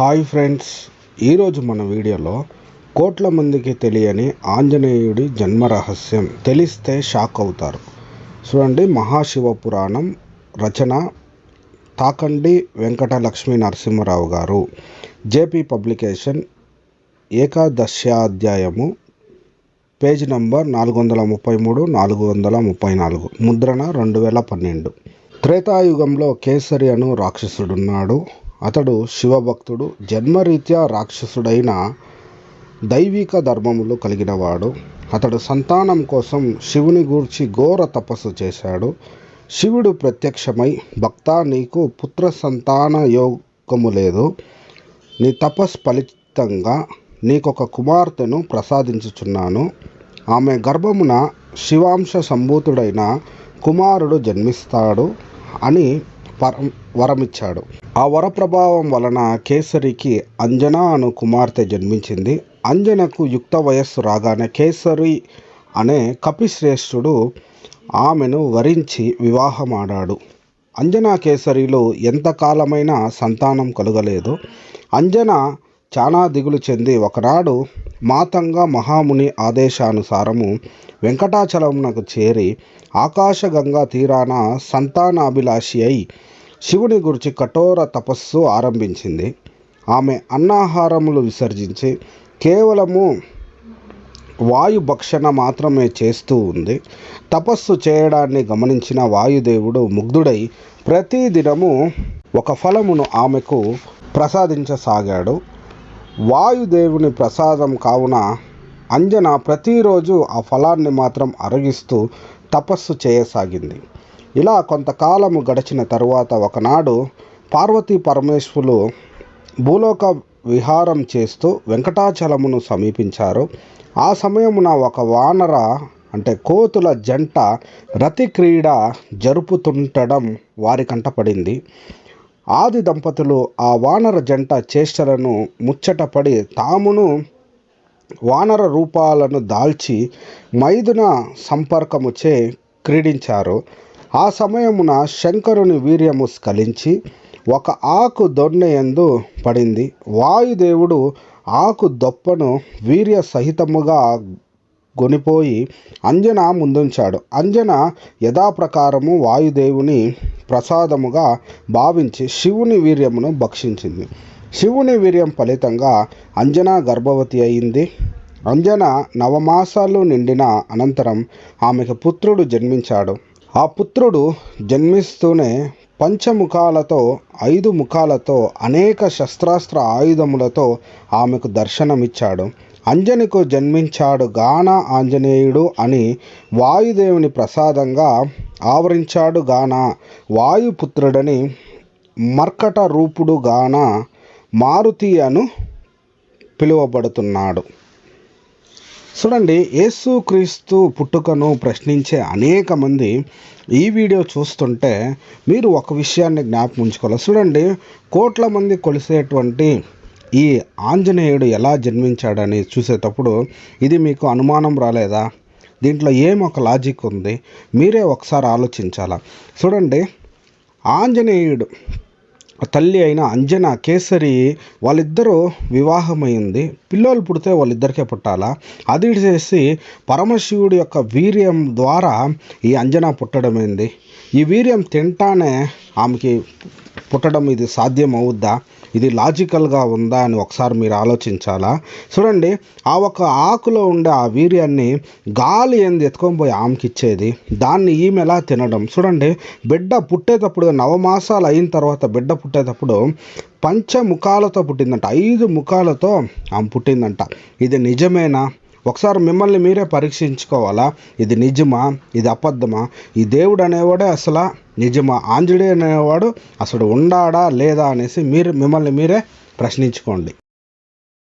Hi friends. ఈరోజు మన వీడియోలో కోట్ల మందికి తెలియని ఆంజనేయుడి జన్మ రహస్యం. తెలిస్తే షాక్ అవుతారు. చూడండి మహాశివ పురాణం రచన తాకండి వెంకట లక్ష్మీ నరసింహరావు గారు. జేపీ పబ్లికేషన్ ఏకాదశ్యాధ్యాయము పేజ్ నంబర్ నాలుగు వందల ముప్పై మూడు నాలుగు వందల ముప్పై నాలుగు. ముద్రణ రెండు వేల పన్నెండు. త్రేతాయుగంలో కేసరి అను రాక్షసుడున్నాడు. అతడు శివభక్తుడు జన్మరీత్యా రాక్షసుడైన దైవిక ధర్మములు కలిగినవాడు. అతడు సంతానం కోసం శివుని గూర్చి ఘోర తపస్సు చేశాడు. శివుడు ప్రత్యక్షమై భక్త నీకు పుత్ర సంతాన యోగము లేదు. నీ తపస్ ఫలితంగా నీకొక కుమార్తెను ప్రసాదించుచున్నాను. ఆమె గర్భమున శివాంశ సంభూతుడైన కుమారుడు జన్మిస్తాడు అని పరం వరమిచ్చాడు. ఆ వర ప్రభావం వలన కేసరికి అంజన అను కుమార్తె జన్మించింది. అంజనకు యుక్త వయస్సు రాగానే కేసరి అనే కపిశ్రేష్ఠుడు ఆమెను వరించి వివాహమాడాడు. అంజనా కేసరిలో ఎంతకాలమైనా సంతానం కలగలేదు. అంజన చాలా దిగులు చెంది ఒకనాడు మాతంగ మహాముని ఆదేశానుసారము వెంకటాచలమునకు చేరి ఆకాశగంగా తీరాన సంతానాభిలాషి అయి శివుని గురించి కఠోర తపస్సు ఆరంభించింది. ఆమె అన్నాహారములు విసర్జించి కేవలము వాయుభక్షణ మాత్రమే చేస్తూ ఉంది. తపస్సు చేయడాన్ని గమనించిన వాయుదేవుడు ముగ్ధుడై ప్రతిదినము ఒక ఫలమును ఆమెకు ప్రసాదించసాగాడు. వాయుదేవుని ప్రసాదం కావున అంజన ప్రతిరోజు ఆ ఫలాన్ని మాత్రం అరగిస్తూ తపస్సు చేయసాగింది. ఇలా కొంతకాలము గడిచిన తరువాత ఒకనాడు పార్వతీ పరమేశ్వరులు భూలోక విహారం చేస్తూ వెంకటాచలమును సమీపించారు. ఆ సమయమున ఒక వానర అంటే కోతుల జంట రతి క్రీడ జరుపుతుంటడం వారి కంటపడింది. ఆది దంపతులు ఆ వానర జంట చేష్టలను ముచ్చటపడి తామును వానర రూపాలను దాల్చి మైదున సంపర్కముచే క్రీడించారు. ఆ సమయమున శంకరుని వీర్యము స్ఖలించి ఒక ఆకు దొన్నెయందు పడింది. వాయుదేవుడు ఆకు దొప్పను వీర్య సహితముగా గొనిపోయి అంజన ముందుంచాడు. అంజన యథాప్రకారము వాయుదేవుని ప్రసాదముగా భావించి శివుని వీర్యమును భక్షించింది. శివుని వీర్యం ఫలితంగా అంజన గర్భవతి అయింది. అంజన నవమాసాలు నిండిన అనంతరం ఆమెకు పుత్రుడు జన్మించాడు. ఆ పుత్రుడు జన్మిస్తూనే పంచముఖాలతో ఐదు ముఖాలతో అనేక శస్త్రాస్త్ర ఆయుధములతో ఆమెకు దర్శనమిచ్చాడు. అంజనికు జన్మించాడు గాన ఆంజనేయుడు అని వాయుదేవుని ప్రసాదంగా ఆవరించాడు గాన. వాయుపుత్రుడని మర్కట రూపుడు గాన మారుతి అను పిలువబడుతున్నాడు. చూడండి యేసుక్రీస్తు పుట్టుకను ప్రశ్నించే అనేక మంది ఈ వీడియో చూస్తుంటే మీరు ఒక విషయాన్ని జ్ఞాపకం ఉంచుకోవాలి. చూడండి కోట్ల మంది కొలిసేటువంటి ఈ ఆంజనేయుడు ఎలా జన్మించాడని చూసేటప్పుడు ఇది మీకు అనుమానం రాలేదా? దీంట్లో ఏం ఒక లాజిక్ ఉంది? మీరే ఒకసారి ఆలోచించాలా? చూడండి ఆంజనేయుడు తల్లి అయిన అంజన కేసరి వాళ్ళిద్దరూ వివాహమైంది. పిల్లలు పుడితే వాళ్ళిద్దరికే పుట్టాలా? అది చేసి పరమశివుడి యొక్క వీర్యం ద్వారా ఈ అంజన పుట్టడమైంది. ఈ వీర్యం తింటానే ఆమెకి పుట్టడం ఇది సాధ్యం అవుద్దా ఇది లాజికల్గా ఉందా అని ఒకసారి మీరు ఆలోచించాలా? చూడండి ఆ ఒక ఆకులో ఉండే ఆ వీర్యాన్ని గాలి ఏంది ఎత్తుకొని పోయి ఆమెకి ఇచ్చేది? దాన్ని ఈమె ఎలా తినడం? చూడండి బిడ్డ పుట్టేటప్పుడు నవమాసాలు అయిన తర్వాత బిడ్డ పుట్టేటప్పుడు పంచముఖాలతో పుట్టిందంట ఐదు ముఖాలతో ఆమె పుట్టిందంట. ఇది నిజమేనా? ఒకసారి మిమ్మల్ని మీరే పరీక్షించుకోవాలా? ఇది నిజమా? ఇది అబద్ధమా? ఈ దేవుడు అనేవాడే అసలు నిజమా? ఆంజనేయుడు అనేవాడు అసలు ఉండాడా లేదా అనేసి మీరు మిమ్మల్ని మీరే ప్రశ్నించుకోండి.